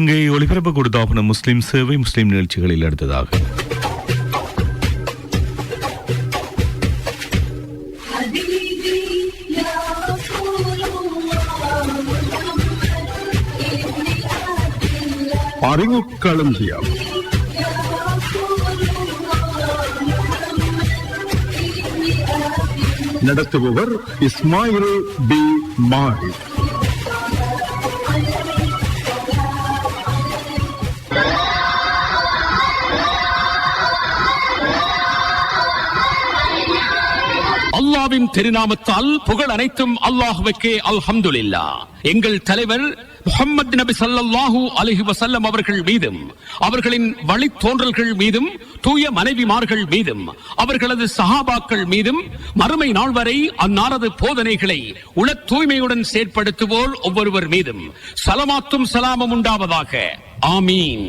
இங்கே ஒளிபரப்பு கொடுத்தாப்பின முஸ்லிம் சேவை முஸ்லிம் நிகழ்ச்சிகளில் அடுத்ததாக அறிவுக்களஞ்சியம். நடத்துபவர் இஸ்மாயில் பி மாலிக் அல்லாவின் திருநாமத்தால் புகழ் அனைத்தும் அல்லாஹுவுக்கே அல்ஹம்துலில்லா. எங்கள் தலைவர் முகமது நபி ஸல்லல்லாஹு அலைஹி வசல்லம் அவர்கள் மீதும் அவர்களின் வழித்தோன்றல்கள் மீதும் தூய மனைவிமார்கள் மீதும் அவர்களது சஹாபாக்கள் மீதும் மறுமை நாள் வரை அன்னாரது போதனைகளை உள தூய்மையுடன் செயற்படுத்துவோர் ஒவ்வொருவர் மீதும் சலமாத்தும் சலாமம் உண்டாவதாக. ஆமீன்.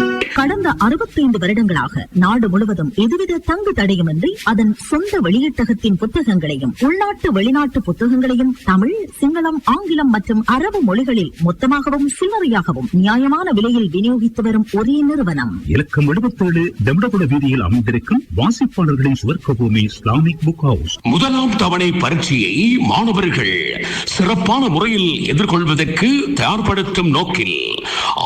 கடந்த 65 வருடங்களாக நாடு முழுவதும் எதுவித தங்கு தடையுமின்றி அதன் சொந்த வெளியீட்டகத்தின் புத்தகங்களையும் உள்நாட்டு வெளிநாட்டு புத்தகங்களையும் தமிழ் சிங்களம் ஆங்கிலம் மற்றும் அரபு மொழிகளில் மொத்தமாகவும் சில்லறையாகவும் நியாயமான விலையில் விநியோகித்து வரும் ஒரே நிறுவனம். இலக்கம் எழுபத்தேழு தெம்படகுட வீதியில் அமைந்திருக்கும் வாசிப்பாளர்களின் சுவர்க்க பூமி இஸ்லாமிக் புக் ஹவுஸ் முதலாம் தவணை பரீட்சையை மாணவர்கள் சிறப்பான முறையில் எதிர்கொள்வதற்கு தயார்படுத்தும் நோக்கில்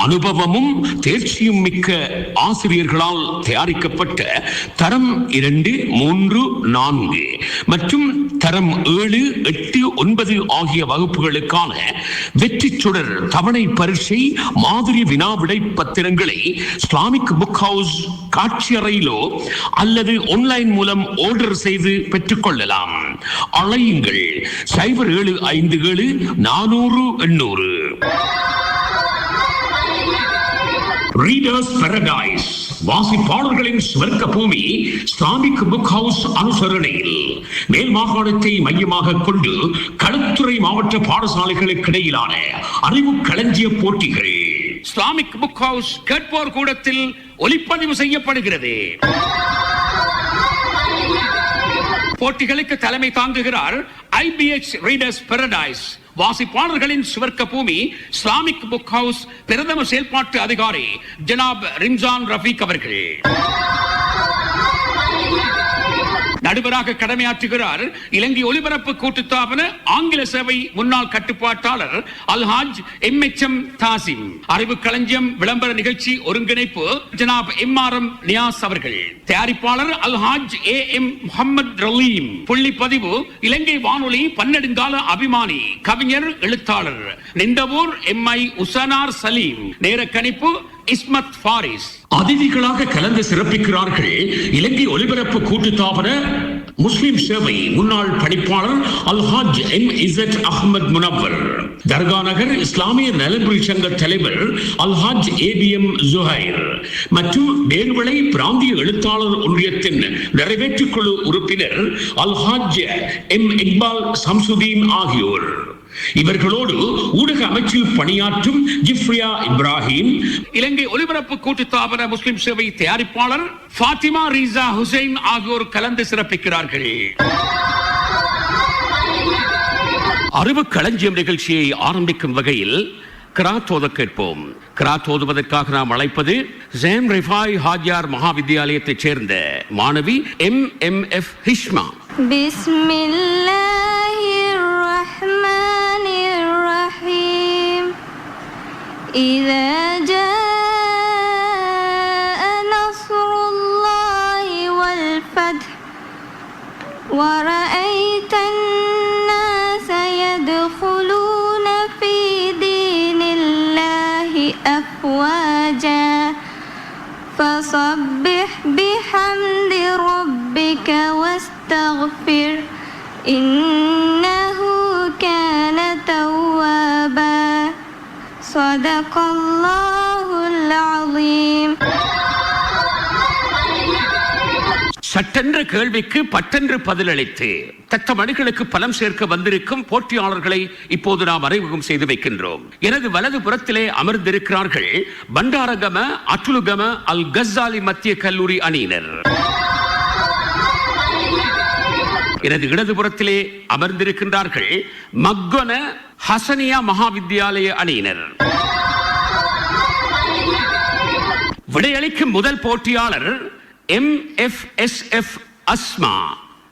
அனுபவமும் தேர்ச்சியும் மிக்க ஆசிரியர்களால் தயாரிக்கப்பட்ட தரம் இரண்டு மூன்று நான்கு மற்றும் தரம் ஏழு எட்டு ஒன்பது ஆகிய வகுப்புகளுக்கான வெற்றி சுடர் தவணை பரீட்சை மாதிரி வினாவிடை பத்திரங்களை இஸ்லாமிக் புக் ஹவுஸ் காட்சியறையிலோ அல்லது ஆன்லைன் மூலம் ஆர்டர் செய்து பெற்றுக்கொள்ளலாம். அழையுங்கள். சைபர் ஏழு ஐந்து ஏழு நானூறு எண்ணூறு. ரீடர்ஸ் பெரடைஸ் வாசிப்பாளர்களின் சுவர்க்க பூமி ஸ்டாமிக் புக் ஹவுஸ் அனுசரணையில் மேல் மாகாணத்தை மையமாக கொண்டு களுத்துறை மாவட்ட பாடசாலைகளுக்கு இடையிலான அறிவு களஞ்சிய போட்டிகள். இஸ்லாமிக் புக் ஹவுஸ் கேட்போர் கூடத்தில் ஒளிப்பதிவு செய்யப்படுகிறது. போட்டிகளுக்கு தலைமை தாங்குகிறார் ஐபிஎச் ரீடர்ஸ் பெரடைஸ் வாசிப்பாளர்களின் சுவர்க்க பூமி இஸ்லாமிக் புக் ஹவுஸ் பிரதம செயல்பாட்டு அதிகாரி ஜனாப் ரிம்ஜான் ரஃபீக் அவர்கள். நடுவராக கடமையாற்றுகிறார். இலங்கை ஒலிபரப்பு கூட்டுத்தாபன ஆங்கில சேவை முன்னாள் கட்டுப்பாட்டாளர் Alhaj M H M Thasim. அறிவு களஞ்சியம் விளம்பர நிகழ்ச்சி ஒருங்கிணைப்பு Janab M R M Niyas அவர்கள். தயாரிப்பாளர் அல்ஹாஜ் ஏ எம் முகமது ரலீம். புள்ளி பதிவு இலங்கை வானொலி பன்னெடுங்கால அபிமானி. கவிஞர் எழுத்தாளர். Nintavur M I Usanar Saleem. நேர கணிப்பு இஸ்மத் ஃபாரிஸ். அதிதிகளாக கலந்து சிறப்பிக்கிறார்கள் இலங்கை ஒலிபரப்பு கூட்டுத்தாபன முஸ்லிம் சேவை முன்னாள் பணிப்பாளர் அல்ஹாஜ் எம் இசட் அஹ்மத் முனவர். தர்கா நகர் இஸ்லாமிய நலன்புரி சங்க தலைவர் அல்ஹாஜ் ஏபிஎம் ஜுஹைர். மற்றும் வேர்வளை பிராந்திய எழுத்தாளர் ஒன்றியத்தின் நிறைவேற்றுக் குழு உறுப்பினர் அல்ஹாஜ் எம் இக்பால் சம்சுதீன் ஆகியோர். இவர்களோடு ஊடக அமைச்சில் பணியாற்றும் ஜிப்ரியா இப்ராஹிம் இலங்கை ஒலிபரப்பு கூட்டுத்தாபன முஸ்லிம் சேவை தயாரிப்பாளர் ஃபாத்திமா ரீசா ஹுசைன் ஆகியோர் கலந்து சிறப்பிக்கிறார்கள். அறிவு களஞ்சியம் நிகழ்ச்சியை ஆரம்பிக்கும் வகையில் கிராத்தோத கேட்போம். கிராத்தோதுவதற்காக நாம் அழைப்பது ஜேம் ரிஃபாய் ஹாஜியார் மகாவித்யாலயத்தைச் சேர்ந்த மாணவி எம் எம் எஃப் ஹிஷ்மா. பிஸ்மில்லாஹிர் ரஹ்மான் الرحيم. إذا جاء نصر الله والفتح ورأيت الناس يدخلون في دين الله أفواجا فصبح بحمد ربك واستغفر إنه صدق الله العظيم சட்டென்ற கேள்விக்கு பட்டென்று பதிலளித்து தத்த மணிகளுக்கு பலம் சேர்க்க வந்திருக்கும் போட்டியாளர்களை இப்போது நாம் அறிமுகம் செய்து வைக்கின்றோம் எனது வலது புறத்திலே அமர்ந்திருக்கிறார்கள் பண்டாரகம அட்டுலுகம அல் கஸ்ஸாலி மத்திய கல்லூரி அணியினர் எனது இடதுபுறத்திலே அமர்ந்திருக்கின்றார்கள் மக்கொன ஹசனியா மகாவித்யாலய அணியினர். விடையளிக்கும் முதல் போட்டியாளர் M F S F Asma.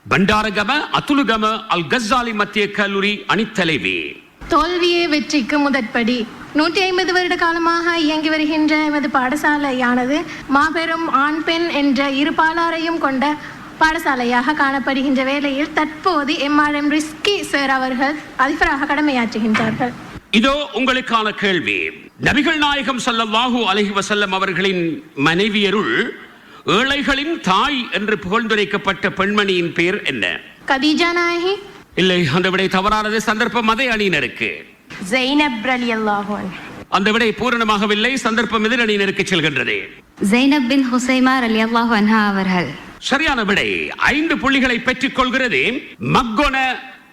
Bandaragama Athulugama Al Ghazali மத்திய கல்லூரி அணித்தலைவி. தோல்வியே வெற்றிக்கு முதற்படி. நூற்றி ஐம்பது வருட காலமாக இயங்கி வருகின்ற எமது பாடசாலையானது மாபெரும் ஆண் பெண் என்ற இரு பாலாரையும் கொண்ட பாடசாலையாக காணப்படுகின்ற வேளையில் தற்போது எம்ஆர்எம் ரிஸ்கி சார் அவர்கள் அதிபராக கடமையாற்றுகின்றார்கள். இதோ உங்களுக்கான கேள்வி. நபிகள் நாயகம் ஸல்லல்லாஹு அலைஹி வஸல்லம் அவர்களின் மனைவியருள் ஏழைகளின் தாய் என்று புகழ்ந்துரைக்கப்பட்ட பெண்மணியின் பேர் என்ன? கதீஜா நாயகி. இல்லை அந்த விடை தவறானது. சந்தர்ப்பம் அதே அணியினருக்கு. ஜெய்னப் அலி அல்லாஹன் அந்த விடை பூரணமாகவில்லை. சந்தர்ப்பம் எதிர் அணியினருக்கு செல்கின்றது. ஜெய்னப் பின் ஹுசைமா அலி அல்லாஹ் அன்ஹா அவர்கள். சரியான விடை. ஐந்து புள்ளிகளை பெற்றுக் கொள்கிறது மக்கொன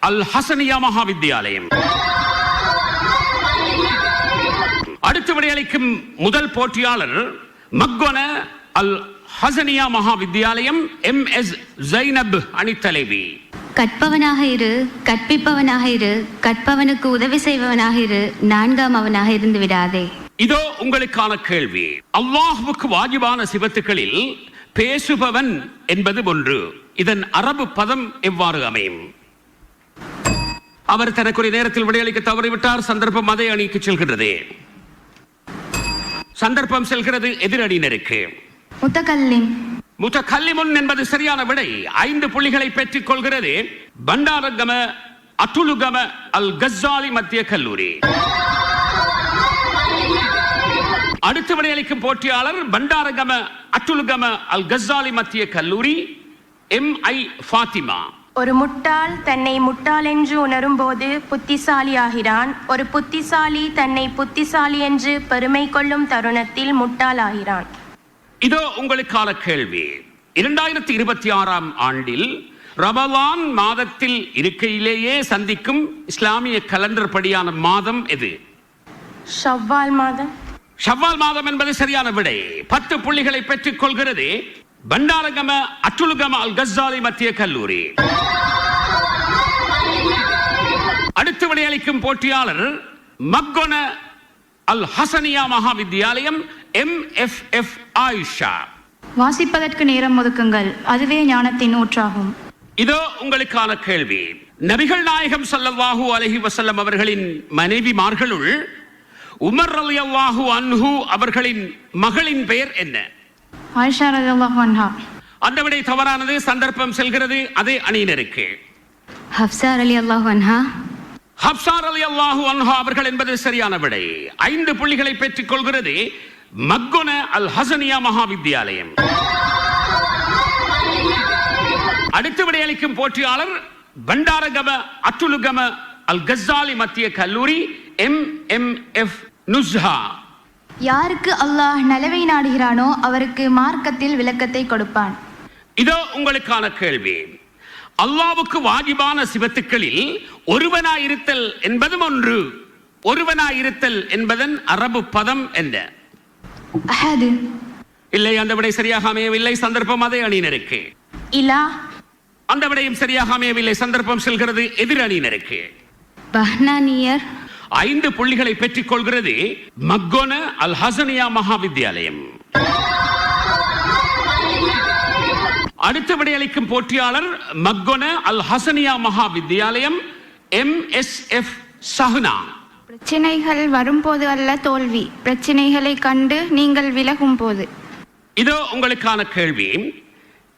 அல் ஹசனியா மகாவித்யாலயம் அடுத்த விடையளிக்கும் முதல் போட்டியாளர் மக்கொன அல் ஹசனியா மகாவித்யாலயம் எம். எஸ். ஜைனப் அணித்தலைவி. கற்பவனாக இரு கற்பிப்பவனாக இரு கற்பவனுக்கு உதவி செய்பவனாக இரு நான்காம் அவனாக இருந்து விடாதே. இதோ உங்களுக்கான கேள்வி. அல்லாஹ்வுக்கு வாஜிபான சிவத்துக்களில் பேசுபவன் என்பது ஒன்று. இதன் அரபு பதம் எவ்வாறு அமையும்? அவர் தனக்குரிய நேரத்தில் விடையளிக்க தவறிவிட்டார். சந்தர்ப்பம் அதே அணிக்கு செல்கிறது சந்தர்ப்பம் செல்கிறது எதிர் அணியினருக்கு முத்தகல்லிம். முத்தகல்லிமுன் என்பது சரியான விடை. ஐந்து புள்ளிகளை பெற்றுக் கொள்கிறது. பண்டாரகம அட்டுலுகம அல் கஸ்ஸாலி மத்திய கல்லூரி. அடுத்த விடையளிக்கும் போட்டியாளர் பண்டாரகம அட்டுலுகம அல் கஸ்ஸாலி மத்திய கல்லூரி எம். ஐ. ஃபாத்திமா. ஒரு முட்டாள் தன்னை முட்டாள் என்று உணரும்போது புத்திசாலியாகிறான் ஒரு புத்திசாலி தன்னை புத்திசாலி என்று பெருமை கொள்ளும் தருணத்தில் முட்டாளாகிறான் இதோ உங்களுக்கான கேள்வி. இரண்டாயிரத்தி இருபத்தி ஆறாம் ஆண்டில் ரமலான் மாதத்தில் இருக்கையிலேயே சந்திக்கும் இஸ்லாமிய கலண்டர் படியான மாதம் எது? ஷவ்வால் மாதம். ஷவ்வால் மாதம் என்பது சரியான விடை. பத்து புள்ளிகளை பெற்றுக் கொள்கிறது. பண்டாரகம அட்டுலுகம அல் கஸ்ஸாலி மத்திய கல்லூரி. அடுத்து விடையளிக்கும் போட்டியாளர் Maggona Al Hasaniya Mahavidyalayam M F F Ayesha. வாசிப்பதற்கு நேரம் ஒதுக்குங்கள். அதுவே ஞானத்தின் ஊற்றாகும். இதோ உங்களுக்கான கேள்வி. நபிகள் நாயகம் ஸல்லல்லாஹு அலைஹி வஸல்லம் அவர்களின் மனைவிமார்களுள் உமர் ரலியல்லாஹு அன்ஹு அவர்களின் மகளின் பெயர் என்ன? ஆயிஷா ரலியல்லாஹு அன்ஹா. அந்த விடை தவறானது சந்தர்ப்பம் செல்கிறது அதே அணியினருக்கு. ஹப்சா அலி அல்லாஹ் அன்ஹா. ஹப்சார் அலி அல்லாஹு அன்ஹா அவர்கள் என்பது சரியான விடை. ஐந்து புள்ளிகளை பெற்றுக் கொள்கிறது மக்கொன அல் ஹசனியா மகாவித்யாலயம். அடுத்து விடையளிக்கும் போட்டியாளர் பண்டாரகம அத்துலுகம அல் கஸ்ஸாலி மத்திய கல்லூரி எம் எம் எஃப் நுஸ்ஹா. யாருக்கு அல்லாஹ் நலவை நாடுகிறானோ அவருக்கு மார்க்கத்தில் விளக்கத்தை கொடுப்பான். இதோ உங்களுக்கான கேள்வி. அல்லாவுக்கு வாஜிபான சிவத்துக்களில் ஒருவனாயிருத்தல் என்பதும் ஒன்று ஒருவனாயிருத்தல் என்பதன் அரபு பதம் என்ன? இல்லை அந்த விடை சரியாக அமையவில்லை சந்தர்ப்பம் அதே அணியினருக்கு. இலா. அந்த விடையும் சரியாக அமையவில்லை சந்தர்ப்பம் செல்கிறது எதிர் அணியினருக்கு. பஹ்னானியர். ஐந்து புள்ளிகளை பெற்றுக் கொள்கிறது மக்கோன அல் ஹசனியா மகாவித்யாலயம். அடுத்த விடையளிக்கும் போட்டியாளர் Maggona Al Hasaniya Mahavidyalayam M S F Sahna. பிரச்சனைகள் வரும்போது அல்ல தோல்வி. பிரச்சனைகளை கண்டு நீங்கள் விலகும் போது. இதோ உங்களுக்கான கேள்வி.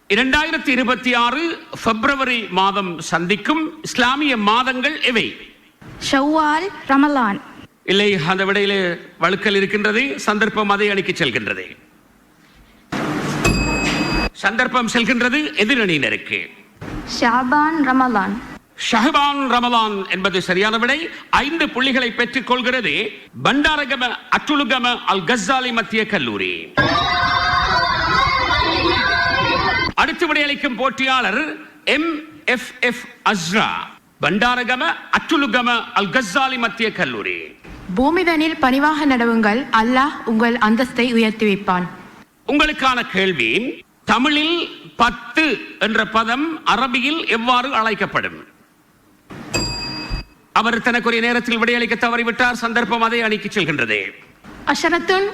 இரண்டாயிரத்தி இருபத்தி ஆறு பிப்ரவரி மாதம் சந்திக்கும் இஸ்லாமிய மாதங்கள் எவை? ஷவ்வால் ரமலான். இல்லை அந்த விடையிலே வழுக்கல் இருக்கின்றது சந்தர்ப்பம் அதை அணிக்கு செல்கின்றது. சந்தர்ப்பம் செல்கின்றது எதிரணியினருக்கு. ஷாபான் ரமலான். ஷஹபான் ரமலான் என்பது சரியான விடை. ஐந்து புள்ளிகளை பெற்றுக் கொள்கிறது. பண்டாரகம அட்டுலுகம அல் கஸ்ஸாலி மத்திய கல்லூரி. அடுத்து விடையளிக்கும் போட்டியாளர் M F F Asra. Bandaragama Athulugama Al Ghazali மத்திய கல்லூரி. பூமிதனில் பணிவாக நடவுங்கள் அல்லாஹ் உங்கள் அந்தஸ்தை உயர்த்தி வைப்பான். உங்களுக்கான கேள்வி தமிழில் பத்து என்ற பதம் அரபியில் எவ்வாறு அழைக்கப்படும்? அவர் தனக்குரிய நேரத்தில் விடையளிக்க தவறிவிட்டார் சந்தர்ப்பம் அதை அணிக்கு செல்கின்றது. அஷரத்துன்?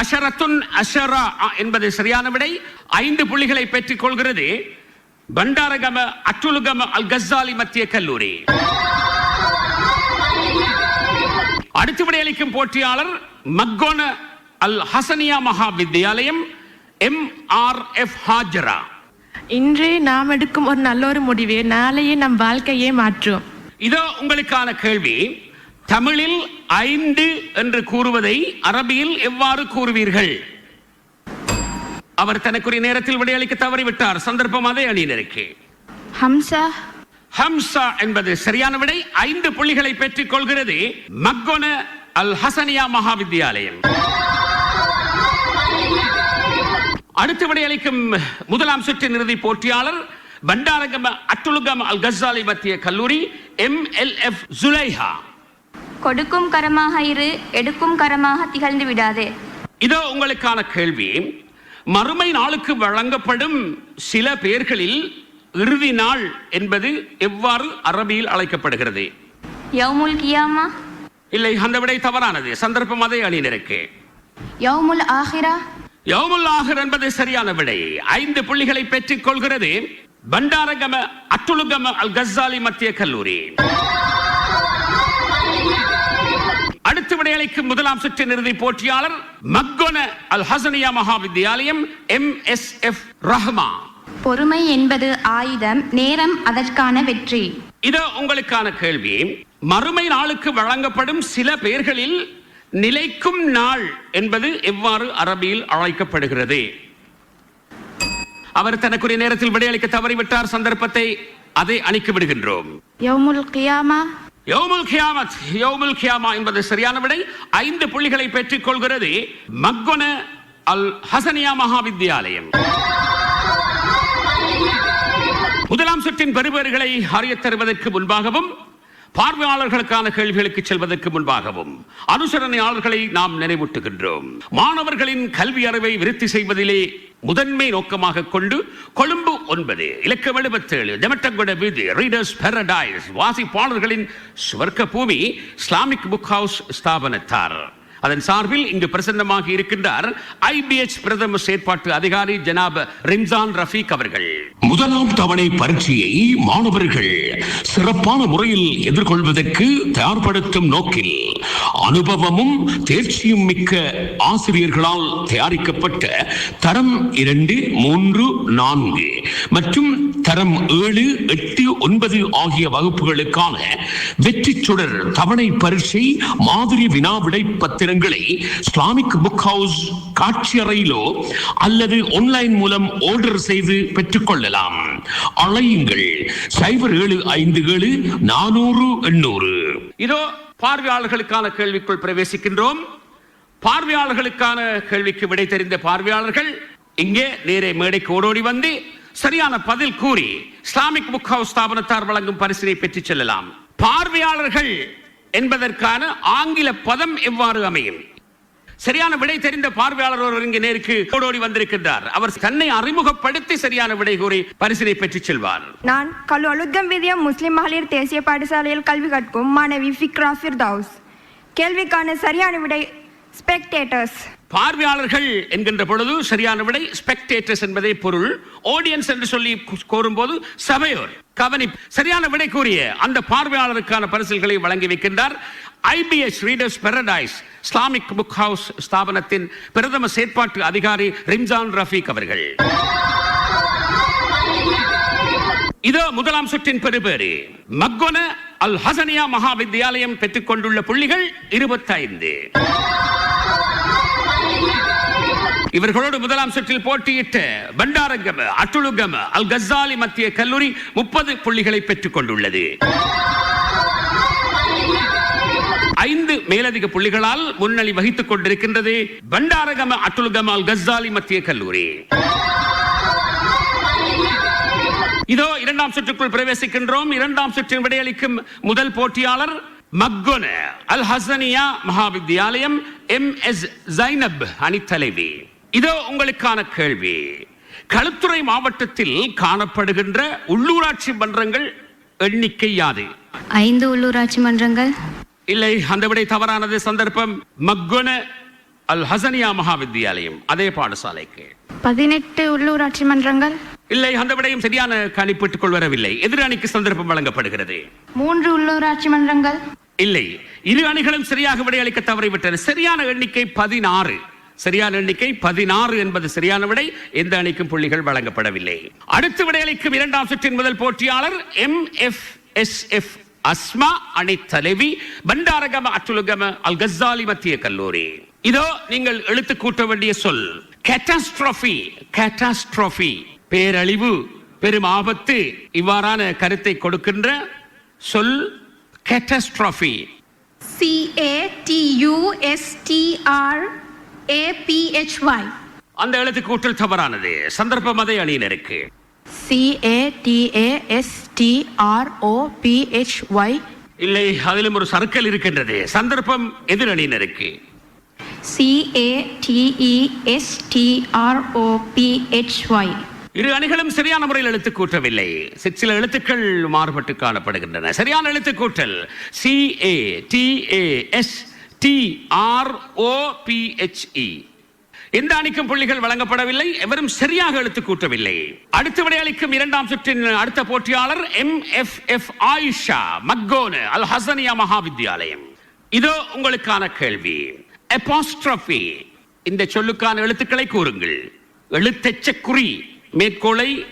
அஷரத்துன் அஷரா என்பது சரியான விடை ஐந்து புள்ளிகளை பெற்றுக் கொள்கிறது. பண்டாரகம அட்டுலுகம அல் கஸ்ஸாலி மத்திய கல்லூரி. அடுத்து விடையளிக்கும் போட்டியாளர் Makkona Al Hasaniya Maha Vidyalayam M R F Hajara. இன்று நாம் எடுக்கும் ஒரு நல்ல ஒரு முடிவு. நாளையே நம் வாழ்க்கையை மாற்றும். இதோ உங்களுக்கான கேள்வி. தமிழில் ஐந்து என்று கூறுவதை அரபியில் எவ்வாறு கூறுவீர்கள்? அவர் தனக்குரிய நேரத்தில் விடையளிக்க தவறிவிட்டார். சந்தர்ப்பம் அதே அணியினருக்கு. ஹம்சா. ஹம்சா என்பது சரியான விடை. ஐந்து புள்ளிகளை பெற்றுக் கொள்கிறது மக்கொன அல் ஹசனியா மகா வித்யாலயம் அடுத்த விடையளிக்கும் முதலாம் சுற்றின் இறுதி போட்டியாளர் பண்டாரகம அட்டுலுகம் அல் கஸ்ஸாலி மத்திய கல்லூரி எம் எல் எஃப் ஜுலைஹா. கொடுக்கும் கரமாக இரு எடுக்கும் கரமாக திகழ்ந்து விடாதே. இதோ உங்களுக்கான கேள்வி. மறுமை நாளுக்கு வழங்கப்படும் சில பெயர்களில் இறுதி நாள் என்பது எவ்வாறு அரபியில் அழைக்கப்படுகிறது? யவுமுல் கியாமா. இல்லை அந்த விடை தவறானது. சந்தர்ப்பம் அதை அணியினருக்கு. யவுமுல் ஆஹிரா. யவுமுல் ஆஹிர் என்பது சரியான விடை. ஐந்து புள்ளிகளை பெற்றுக் கொள்கிறது பண்டாரகம அட்டுலுகம அல் கஸ்ஸாலி மத்திய கல்லூரி. விடையளிக்கும் முதலாம் சுற்று இறுதி போட்டியாளர் Maggona Al Hasaniya Maha Vidyalayam M S F Rahma பொறுமை என்பது ஆயுதம் நேரம் அதற்கான வெற்றி. இதோ உங்களுக்கான கேள்வி. மறுமை நாளுக்கு வழங்கப்படும் சில பெயர்களில் நிலைக்கும் நாள் என்பது எவ்வாறு அரபியில் அழைக்கப்படுகிறது? அவர் தனக்குரிய நேரத்தில் விடையளிக்க தவறிவிட்டார் சந்தர்ப்பத்தை அதை அணிக்கு விடுகின்றோம். யோமுல் கியாமத் யோமுல் கியாமா என்பது சரியான விடை. ஐந்து புள்ளிகளை பெற்றுக் கொள்கிறது மக்கொன அல் ஹசனியா மகாவித்யாலயம். முதலாம் சுற்றின் பெறுபேறுகளை அறியத் தருவதற்கு முன்பாகவும் பார்வையாளர்களுக்கான கேள்விகளுக்கு செல்வதற்கு முன்பாகவும் அனுசரணையாளர்களை நாம் நினைவூட்டுகின்றோம். மாணவர்களின் கல்வி அறிவை விருத்தி செய்வதிலே முதன்மை நோக்கமாக கொண்டு கொழும்பு ஒன்பது இலக்கம் எழுபத்தேழு டெமட்டங்குட வீதி ரீடர்ஸ் பாரடைஸ் வாசிப்பாளர்களின் சுவர்க்க பூமி இஸ்லாமிக் புக் ஹவுஸ் ஸ்தாபனத்தார். அதன் சார்பில் இங்கு பிரசன்னமாக இருக்கின்றார் ஐபிஎச் பிரதம செயற்பாட்டு அதிகாரி ஜனாப் ரிம்சான் ரஃபீக் அவர்கள். முதலாம் தவணை பரீட்சையை மாணவர்கள் சிறப்பான முறையில் எதிர்கொள்வதற்கு தயார்படுத்தும் நோக்கில் அனுபவமும் தேர்ச்சியும் மிக்க ஆசிரியர்களால் தயாரிக்கப்பட்ட தரம் இரண்டு மூன்று நான்கு. மற்றும் தரம் ஏழு எட்டு ஒன்பது ஆகிய வகுப்புகளுக்கான வெற்றி சுடர் தவணை பரீட்சை மாதிரி வினா விடை பத்திரங்களை இஸ்லாமிக் புக் ஹவுஸ் காட்சியறையிலோ அல்லது ஆன்லைன் மூலம் ஆர்டர் செய்து பெற்றுக்கொள்ளலாம். அழையுங்கள். சைபர் ஏழு ஐந்து ஏழு நானூறு எண்ணூறு. இதோ பார்வையாளர்களுக்கான கேள்விக்குள் பிரவேசிக்கின்றோம். பார்வையாளர்களுக்கான கேள்விக்கு விடை தெரிந்த பார்வையாளர்கள் இங்கே நேரே மேடைக்கு ஓடோடி வந்து சரியான பதில் கூறி இஸ்லாமிக் புக் ஹவுஸ் ஸ்தாபனத்தார் வழங்கும் பரிசினை பெற்றுச் செல்லலாம். பார்வையாளர்கள் என்பதற்கான ஆங்கில பதம் எவ்வாறு அமையும்? சரியான விடை தெரிந்த பார்வையாளர் ஒருவர் இங்கு நேருக்கு ஓடோடி வந்திருக்கின்றார். அவர் தன்னை அறிமுகப்படுத்தி சரியான விடை கூறி பரிசினை பெற்றுச் செல்வார். நான் கல்லு அழுத்தம் விதியம் முஸ்லிம் மகளிர் தேசிய பாடசாலையில் கல்வி கற்கும் மாணவி ஃபிக்ரா ஃபிர்தௌஸ். கேள்விக்கான சரியான விடை ஸ்பெக்டேட்டர்ஸ். பார்வையாளர்கள் என்கின்ற பொழுது சரியான விடை ஸ்பெக்டேட்டர்ஸ் என்பதே பொருள். ஆடியன்ஸ் என்று சொல்லி கூறும்போது சபையோர் கவனி சரியான விடை கூறிய அந்த பார்வையாளருக்கான பரிசல்களை வழங்கி வைக்கின்றார். IPS readers paradise Islamic book house ஸ்தாபனத்தின் பிரதம செயற்பாட்டு அதிகாரி ரிம்ஜான் ரஃபீக் அவர்கள். இதோ முதலாம் சுற்றின் பெறுபேறு. மக்கொன அல் ஹசனியா மகா வித்யாலயம் பெற்றுக் கொண்டுள்ள புள்ளிகள் இருபத்தைந்து. இவர்களோடு முதலாம் சுற்றில் போட்டியிட்ட பண்டாரங்கம அட்டுலுகம அல் கசாலி மத்திய கல்லூரி முப்பது புள்ளிகளை பெற்றுக் கொண்டுள்ளது. ஐந்து மேலதிக புள்ளிகளால் முன்னணி வகித்துக் கொண்டிருக்கின்றது பண்டாரகம அட்டுலுகம அல் கசாலி மத்திய கல்லூரி. இதோ இரண்டாம் சுற்றுக்குள் பிரவேசிக்கின்றோம். இரண்டாம் சுற்றின் விடையளிக்கும் முதல் போட்டியாளர் மக்கொன அல் ஹசனியா மகாவித்யாலயம் எம் எஸ் ஜைனப் அணித்தலைவி. இதோ உங்களுக்கான கேள்வி. களுத்துறை மாவட்டத்தில் காணப்படுகின்ற உள்ளூராட்சி மன்றங்கள் எண்ணிக்கை யாது? ஐந்து உள்ளூராட்சி மன்றங்கள். இல்லை அந்த விடை தவறானது. சந்தர்ப்பம் மக்கொன அல் ஹசனியா மகாவித்யாலயம் அதே பாடசாலைக்கு. பதினெட்டு உள்ளூராட்சி மன்றங்கள். இல்லை அந்த விடையும் சரியான கணிப்பிட்டுக் வரவில்லை. எதிர் அணிக்கு சந்தர்ப்பம் வழங்கப்படுகிறது. மூன்று உள்ளூராட்சி மன்றங்கள். இல்லை இரு அணிகளும் சரியாக விடையளிக்க தவறிவிட்டன. சரியான எண்ணிக்கை பதினாறு. சரியான எண்ணிக்கை பதினாறு என்பது சரியான விடை. எந்த அணிக்கும் புள்ளிகள் வழங்கப்படவில்லை. அடுத்து விடையளிக்கும் இரண்டாம் சுற்றின் முதல் போட்டியாளர் M F S F Asma அணி தலைவி பண்டாரகம அட்டுலுகம அல் கசாலி மத்திய கல்லூரி. இதோ நீங்கள் எழுத்து கூட்ட வேண்டிய சொல். கேட்டாஸ்ட்ரோபி கேட்டாஸ்ட்ரோபி பேரழிவு பெரும் ஆபத்து. இவ்வாறான கருத்தை கொடுக்கின்ற சொல் catastrophe C A T U S T R A P Y அந்த எழுத்து கூட்டல் தவறானது. சந்தர்ப்பம் அதே அணியினருக்கு. C A T A S T R O P H Y இல்லை அதிலும் ஒரு சர்க்கிள் இருக்கின்றது. சந்தர்ப்பம் எதிர் அணியினருக்கு. C A T E S T R O P H Y இரு அணிகளும் சரியான முறையில் எழுத்து கூட்டவில்லை சில எழுத்துக்கள் மாறுபட்டு காணப்படுகின்றன. சரியான எழுத்து கூட்டல் C A T A S T R O P H E எந்த அணிக்கும் புள்ளிகள் வழங்கப்படவில்லை எவரும் சரியாக எழுத்து கூட்டவில்லை அடுத்த விடையளிக்கும் இரண்டாம் சுற்றின் அடுத்த போட்டியாளர் M F F Ayesha Maggona Al Hasaniya Mahavidyalayam. இதோ உங்களுக்கான கேள்வி. Apostrophe. இந்த சொல்லுக்கான எழுத்துக்களை கூறுங்கள். எழுத்தெச்ச குறி மேற்கோளை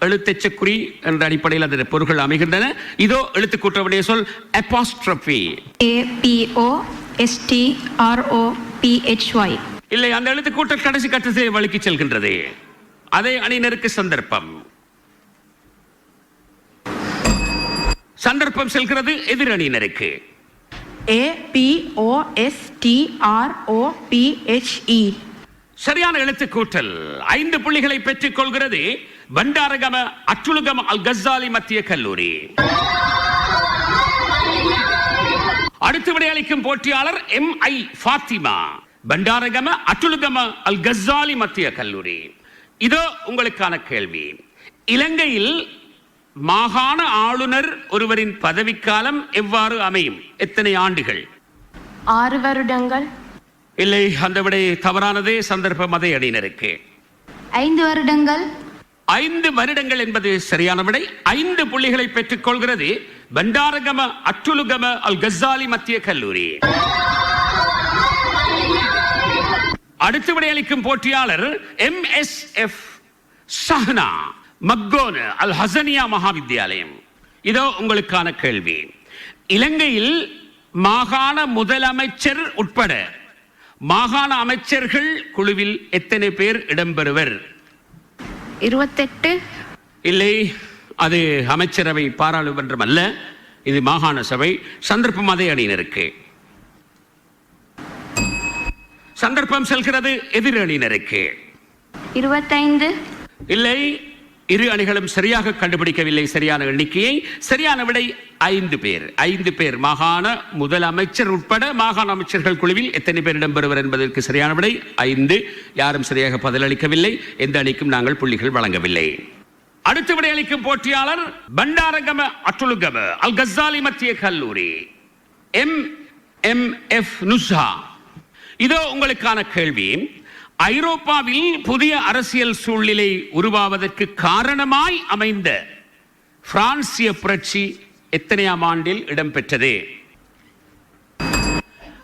எழுத்தெச்ச குறி என்ற அடிப்படையில் அதன் பொருள்கள் அமைகின்றன. இதோ எழுத்து கூட்டவுடைய சொல் apostrophe. A P O S T R O P H Y இல்லை அந்த எழுத்து கூட்டல் கடைசி கட்டத்தை வழுக்கி செல்கின்றது. அதே அணியினருக்கு சந்தர்ப்பம். சந்தர்ப்பம் செல்கிறது எதிர் அணியினருக்கு A P O S T R O P H E சரியான எழுத்து கூட்டல். ஐந்து புள்ளிகளை பெற்றுக் கொள்கிறது பண்டாரகம அற்றுலுகம அல் கசாலி மத்திய கல்லூரி. அடுத்து விடையளிக்கும் போட்டியாளர் எம் ஐ ஃபாத்திமா. பண்டாரகம அட்டுலுகம அல் கசாலி மத்திய கல்லூரி. இதோ உங்களுக்கான கேள்வி. இலங்கையில் மாகாண ஆளுநர் ஒருவரின் பதவிக்காலம் எவ்வாறு அமையும்? எத்தனை ஆண்டுகள்? ஆறு வருடங்கள். இல்லை அந்த விடை தவறானதே சந்தர்ப்பம் அதே அணியினருக்கு ஐந்து வருடங்கள். ஐந்து வருடங்கள் என்பது சரியான விடை. ஐந்து புள்ளிகளை பெற்றுக் கொள்கிறது பண்டாரகம அட்டுலுகம அல் கசாலி மத்திய கல்லூரி. அடுத்து விடையளிக்கும் போட்டியாளர் M S F Sahana Maggona Al Hasaniya Mahavidyalayam. இதோ உங்களுக்கான கேள்வி. இலங்கையில் மாகாண முதலமைச்சர் உட்பட மாகாண அமைச்சர்கள் குழுவில் எத்தனை பேர் இடம்பெறுவர்? இருபத்தெட்டு. இல்லை அது அமைச்சரவை பாராளுமன்றம் அல்ல இது மாகாண சபை சந்தர்ப்பம் அதே அணியினருக்கு. சந்தர்ப்பம் செல்கிறது எதிர் அணியினருக்கு. இருபத்தைந்து. இல்லை இரு அணிகளும் சரியாக கண்டுபிடிக்கவில்லை சரியான எண்ணிக்கையை. சரியான விடை ஐந்து பேர். ஐந்து பேர். மாகாண முதலமைச்சர் உட்பட மாகாண அமைச்சர்கள் குழுவில் எத்தனை பேர் இடம்பெறுவர் என்பதற்கு சரியான விடை ஐந்து. யாரும் சரியாக பதிலளிக்கவில்லை எந்த அணிக்கும் நாங்கள் புள்ளிகள் வழங்கவில்லை. அடுத்து விடையளிக்கும் போட்டியாளர் பண்டாரகம அட்டுலுகம அல் கசாலி மத்திய கல்லூரி. எம் எம் எஃப் நுசா இதோ உங்களுக்கான கேள்வி. ஐரோப்பாவில் புதிய அரசியல் சூழ்நிலை உருவாவதற்கு காரணமாய் அமைந்த பிரான்சிய புரட்சி எத்தனையாம் ஆண்டில் இடம்பெற்றது?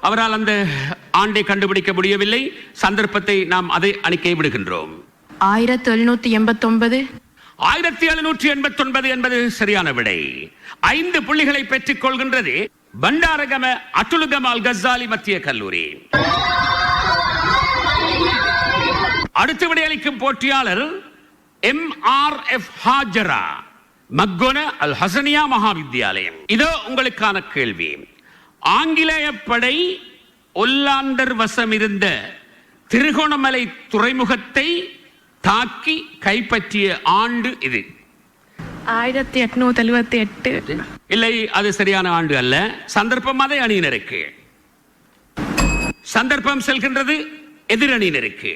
அவரால் அந்த ஆண்டை கண்டுபிடிக்க முடியவில்லை. சந்தர்ப்பத்தை நாம் அதை அணிக்கை விடுகின்றோம். ஆயிரத்தி எழுநூத்தி எண்பத்தொன்பது? ஆயிரத்தி எழுநூற்றி எண்பத்தி ஒன்பது என்பது சரியான விடை. ஐந்து புள்ளிகளை பெற்றுக் கொள்கின்றது பண்டாரகம அட்டுலுகம அல் கசாலி மத்திய கல்லூரி. அடுத்த விடையளிக்கும் போட்டியாளர் M R F Hajara Maggona Al Hasaniya Mahavidyalayam இதோ உங்களுக்கான கேள்வி. ஆங்கிலேய படை ஒல்லாந்தர் வசம் இருந்த திருகோணமலை துறைமுகத்தை தாக்கி கைப்பற்றிய ஆண்டு இது. ஆயிரத்தி எட்நூத்தி எழுபத்தி எட்டு. இல்லை அது சரியான ஆண்டு அல்ல. சந்தர்ப்பம் அதே அணியினருக்கு. சந்தர்ப்பம் செல்கின்றது எதிரணியினருக்கு.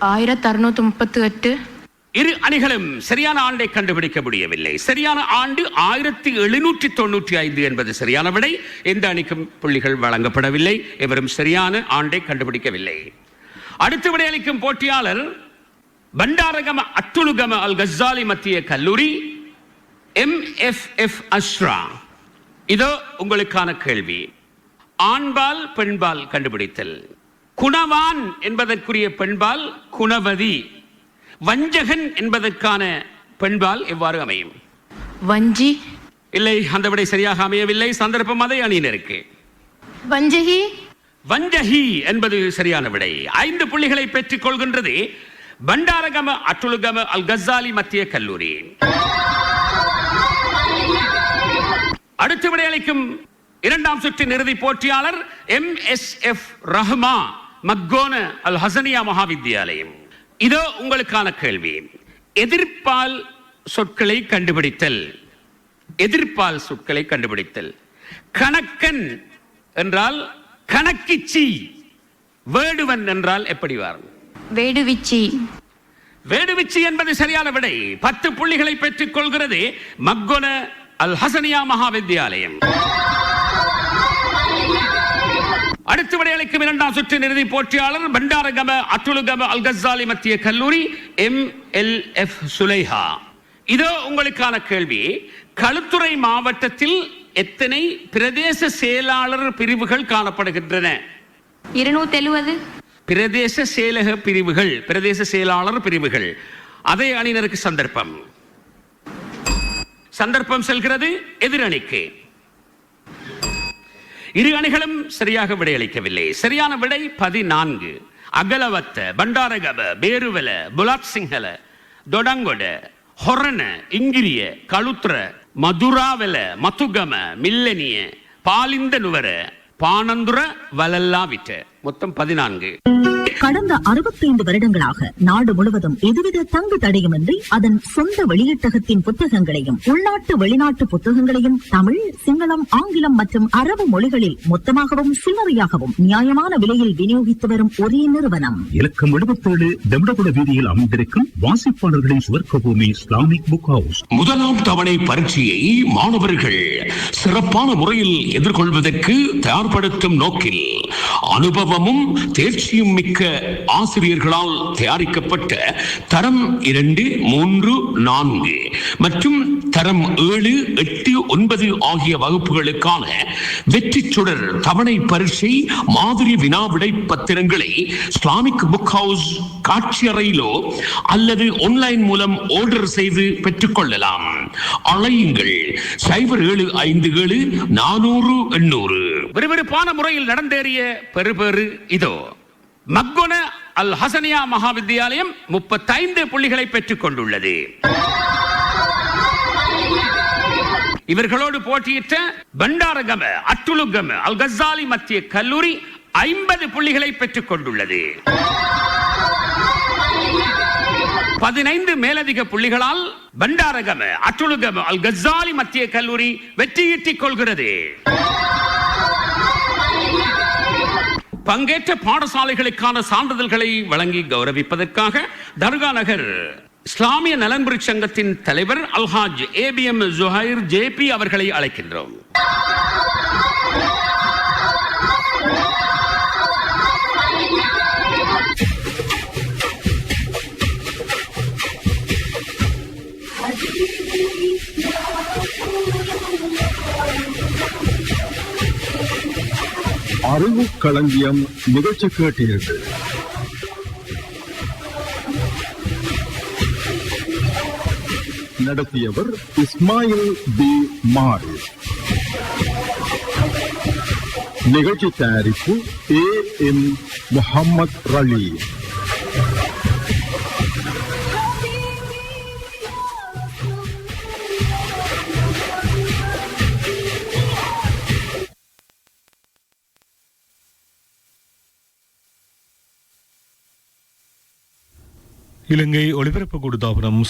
ஆயிரத்தி அறுநூத்தி முப்பத்தி எட்டு இரு அணிகளும் சரியான ஆண்டை கண்டுபிடிக்க முடியவில்லை. சரியான ஆண்டு ஆயிரத்தி எழுநூற்றி தொண்ணூற்றி ஐந்து என்பது சரியான விடை. எந்த அணிக்கும் புள்ளிகள் வழங்கப்படவில்லை. எவரும் சரியான ஆண்டை கண்டுபிடிக்கவில்லை. அடுத்த விடையளிக்கும் போட்டியாளர் பண்டாரகம அத்துலுகம அல் கஸ்ஸாலி மத்திய கல்லூரி எம் எஃப் எஃப் அஷ்ரா இதோ உங்களுக்கான கேள்வி. ஆண்பால் பெண்பால் கண்டுபிடித்தல். குணவான் என்பதற்குரிய பெண்பால் குணவதி வஞ்சகன் என்பதற்கான பெண்பால் எவ்வாறு அமையும்? வஞ்சி. இல்லை அந்த விடை சரியாக அமையவில்லை. சந்தர்ப்பம் அதை அணியினருக்கு. வஞ்சகி. வஞ்சகி என்பது சரியான விடை. ஐந்து புள்ளிகளை பெற்றுக் கொள்கின்றது பண்டாரகம அட்டுலுகம அல் கஸ்ஸாலி மத்திய கல்லூரி. அடுத்த விடையளிக்கும் இரண்டாம் சுற்றின் இறுதி போட்டியாளர் எம் எஸ் எஃப் ரஹ்மா. மக்கோன அல் ஹசனியா மகாவித்யாலயம். இதோ உங்களுக்கான கேள்வி. எதிர்ப்பால் சொற்களை கண்டுபிடித்தல். எதிர்ப்பால் சொற்களை கண்டுபிடித்தல். கணக்கன் என்றால் கணக்கிச்சி. வேடுவன் என்றால் எப்படி வரும் வேடுவிச்சி. வேடுவிச்சி என்பது சரியான விடை. பத்து புள்ளிகளை பெற்றுக் கொள்கிறது மக்கொன அல் ஹசனியா மகாவித்யாலயம். அடுத்த விடையளிக்கும் இரண்டாம் சுற்று இறுதி போட்டியாளர் பண்டாரகம அத்துலுகம அல் கஸ்ஸாலி மத்திய கல்லூரி எம் எல் எஃப் சுலைஹா. இதோ உங்களுக்கான கேள்வி. களுத்துறை மாவட்டத்தில் எத்தனை பிரதேச செயலாளர் பிரிவுகள் காணப்படுகின்றன? இருநூத்தி எழுவது பிரதேச செயலக பிரிவுகள் பிரதேச செயலாளர் பிரிவுகள். அதே அணியினருக்கு சந்தர்ப்பம். சந்தர்ப்பம் செல்கிறது எதிரணிக்கு. இரு அணிகளும் சரியாக விடையளிக்கவில்லை. சரியான விடை பதினான்கு. அகலவத்த பண்டாரகப பேருவல புலாத் சிங்கல தொடங்கொட ஹொரன இங்கிரிய களுத்ர மதுராவல மதுகம மில்லனிய பாலிந்த நுவர பானந்துர வலல்லா விட்ட மொத்தம் பதினான்கு. கடந்த அறுபத்தைந்து வருடங்களாக நாடு முழுவதும் எதுவித தங்கு தடையுமின்றி அதன் சொந்த வெளியீட்டகத்தின் புத்தகங்களையும் உள்நாட்டு வெளிநாட்டு புத்தகங்களையும் தமிழ் சிங்களம் ஆங்கிலம் மற்றும் அரபு மொழிகளில் மொத்தமாகவும் சில்லறையாகவும் நியாயமான விலையில் விநியோகித்து வரும் ஒரே நிறுவனம். இலக்கம் எழுபத்தேழு தெம்படகுட வீதியில் அமைந்திருக்கும் வாசிப்பாளர்களின் சுவர்க்க பூமி இஸ்லாமிக் புக் ஹவுஸ் முதலாம் தவணை பரீட்சையை மாணவர்கள் சிறப்பான முறையில் எதிர்கொள்வதற்கு தயார்படுத்தும் நோக்கில் அனுபவமும் தேர்ச்சியும் மிக்க ஆசிரியர்களால் தயாரிக்கப்பட்ட தரம் இரண்டு மூன்று நான்கு. மற்றும் தரம் ஏழு எட்டு ஒன்பது ஆகிய வகுப்புகளுக்கான வெற்றி சுடர் தவணை பரீட்சை மாதிரி வினா விடை பத்திரங்களை இஸ்லாமிக் புக் ஹவுஸ் காட்சியறையிலோ அல்லது ஆன்லைன் மூலம் ஆர்டர் செய்து பெற்றுக்கொள்ளலாம். அழையுங்கள். சைபர் ஏழு ஐந்து ஏழு நானூறு எண்ணூறு. விறுவிறுப்பான முறையில் நடந்தேறிய பெறுபேறு இதோ. மக்கொன அல் ஹசனியா மகாவித்யாலயம் முப்பத்தைந்து புள்ளிகளை பெற்றுக் கொண்டுள்ளது இவர்களோடு போட்டியிட்ட பண்டாரகம அட்டுலுகம அல் கஸ்ஸாலி மத்திய கல்லூரி ஐம்பது புள்ளிகளை பெற்றுக் கொண்டுள்ளது. பதினைந்து மேலதிக புள்ளிகளால் பண்டாரகம அட்டுலுகம அல் கஸ்ஸாலி மத்திய கல்லூரி வெற்றியீட்டிக் கொள்கிறது. பங்கேற்ற பாடசாலைகளுக்கான சான்றிதழ்களை வழங்கி கௌரவிப்பதற்காக தர்கா நகர் இஸ்லாமிய நலன்புரி சங்கத்தின் தலைவர் அல்ஹாஜ் ஏபிஎம் ஜுஹைர் ஜேபி அவர்களை அழைக்கின்றோம். அறிவு களஞ்சியம் நிகழ்ச்சி கேட்டீர்கள் நடத்தியவர் இஸ்மாயில் பி. மால் நிகழ்ச்சி தயாரிப்பு ஏ. எம். முகமது ரலி. இலங்கை ஒளிபரப்பு கொடுத்தாபுரம்